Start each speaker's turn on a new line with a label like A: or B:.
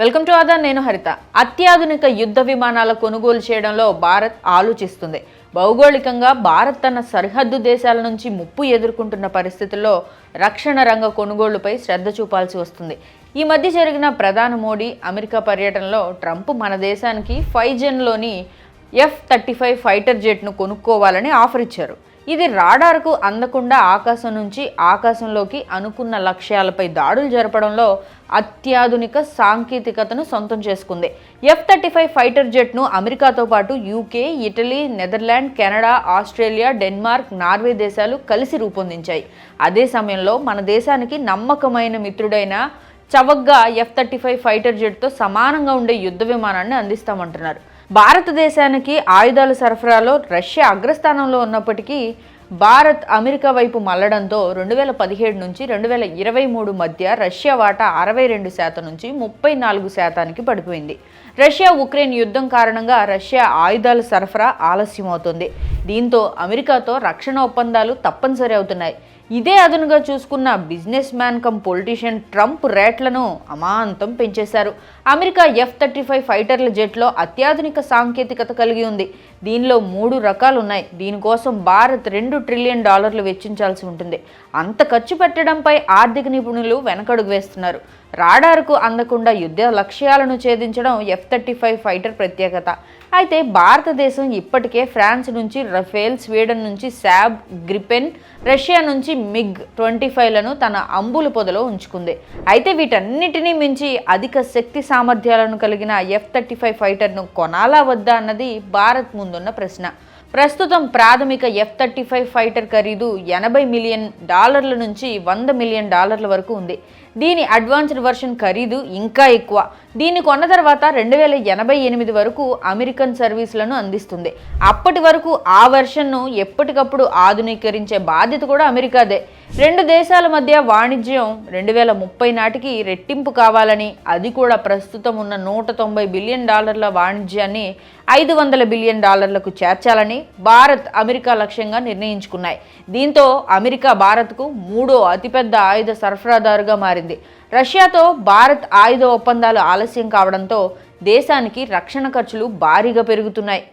A: Welcome to Aadan నేను హరిత. అత్యాధునిక యుద్ధ విమానాల కొనుగోలు చేయడంలో భారత్ ఆలోచిస్తుంది. భౌగోళికంగా భారత్ తన సరిహద్దు దేశాల నుంచి ముప్పు ఎదుర్కొంటున్న పరిస్థితుల్లో రక్షణ రంగ కొనుగోళ్ళపై శ్రద్ధ చూపాల్సి వస్తుంది. ఈ మధ్య జరిగిన ప్రధాని మోడీ అమెరికా పర్యటనలో ట్రంప్ మన దేశానికి ఫైవ్ జెన్లోని ఎఫ్ థర్టీ ఫైవ్ ఫైటర్ జెట్ను కొనుక్కోవాలని ఆఫర్ ఇచ్చారు. ఇది రాడార్కు అందకుండా ఆకాశం నుంచి ఆకాశంలోకి అనుకున్న లక్ష్యాలపై దాడులు జరపడంలో అత్యాధునిక సాంకేతికతను సొంతం చేసుకుంది. ఎఫ్ థర్టీ ఫైవ్ ఫైటర్ జెట్ను అమెరికాతో పాటు UK Italy Netherland Canada Australia Denmark Norway దేశాలు కలిసి రూపొందించాయి. అదే సమయంలో మన దేశానికి నమ్మకమైన మిత్రుడైన చవగ్గా ఎఫ్ థర్టీ ఫైవ్ ఫైటర్ జెట్తో సమానంగా ఉండే యుద్ధ విమానాన్ని అందిస్తామంటున్నారు. భారతదేశానికి ఆయుధాల సరఫరాలో రష్యా అగ్రస్థానంలో ఉన్నప్పటికీ భారత్ అమెరికా వైపు మళ్ళడంతో రెండు వేల పదిహేడు నుంచి రెండు వేల ఇరవై మూడు మధ్య రష్యా వాటా అరవై రెండు శాతం నుంచి ముప్పై నాలుగు శాతానికి పడిపోయింది. రష్యా ఉక్రెయిన్ యుద్ధం కారణంగా రష్యా ఆయుధాల సరఫరా ఆలస్యమవుతుంది. దీంతో అమెరికాతో రక్షణ ఒప్పందాలు తప్పనిసరి అవుతున్నాయి. ఇదే అదనుగా చూసుకున్న business man come politician Trump రేట్లను అమాంతం పెంచేశారు. అమెరికా ఎఫ్ థర్టీ ఫైవ్ ఫైటర్ల జెట్లో అత్యాధునిక సాంకేతికత కలిగి ఉంది. దీనిలో మూడు రకాలు ఉన్నాయి దీనికోసం భారత్ రెండు ట్రిలియన్ డాలర్లు వెచ్చించాల్సి ఉంటుంది. అంత ఖర్చు పెట్టడంపై ఆర్థిక నిపుణులు వెనకడుగు వేస్తున్నారు. రాడార్కు అందకుండా యుద్ధ లక్ష్యాలను ఛేదించడం ఎఫ్ థర్టీ ఫైవ్ ఫైటర్ ప్రత్యేకత. అయితే భారతదేశం ఇప్పటికే ఫ్రాన్స్ నుంచి రఫేల్ స్వీడన్ నుంచి శాబ్ గ్రిపెన్ రష్యా నుంచి మిగ్ ట్వంటీ ఫైవ్లను తన అంబుల పొదలో ఉంచుకుంది. అయితే వీటన్నిటినీ మించి అధిక శక్తి సామర్థ్యాలను కలిగిన ఎఫ్ థర్టీ ఫైవ్ ఫైటర్ను కొనాలా వద్దా అన్నది భారత్ ముందున్న ప్రశ్న. ప్రస్తుతం ప్రాథమిక ఎఫ్ థర్టీ ఫైవ్ ఫైటర్ ఖరీదు ఎనభై మిలియన్ డాలర్ల నుంచి వంద మిలియన్ డాలర్ల వరకు ఉంది. దీని అడ్వాన్స్డ్ వర్షన్ ఖరీదు ఇంకా ఎక్కువ. దీన్ని కొన్న తర్వాత రెండు వేల ఎనభై ఎనిమిది వరకు అమెరికన్ సర్వీసులను అందిస్తుంది. అప్పటి వరకు ఆ వెర్షన్ను ఎప్పటికప్పుడు ఆధునీకరించే బాధ్యత కూడా అమెరికాదే. రెండు దేశాల మధ్య వాణిజ్యం రెండు వేల ముప్పై నాటికి రెట్టింపు కావాలని అది కూడా ప్రస్తుతం ఉన్న నూట తొంభై బిలియన్ డాలర్ల వాణిజ్యాన్ని ఐదు వందల బిలియన్ డాలర్లకు చేర్చాలని భారత్ అమెరికా లక్ష్యంగా నిర్ణయించుకున్నాయి. దీంతో అమెరికా భారత్కు మూడో అతిపెద్ద ఆయుధ సరఫరాదారుగా మారింది. రష్యాతో భారత్ ఆయుధ ఒప్పందాలు ఆలస్యం కావడంతో దేశానికి రక్షణ ఖర్చులు భారీగా పెరుగుతున్నాయి.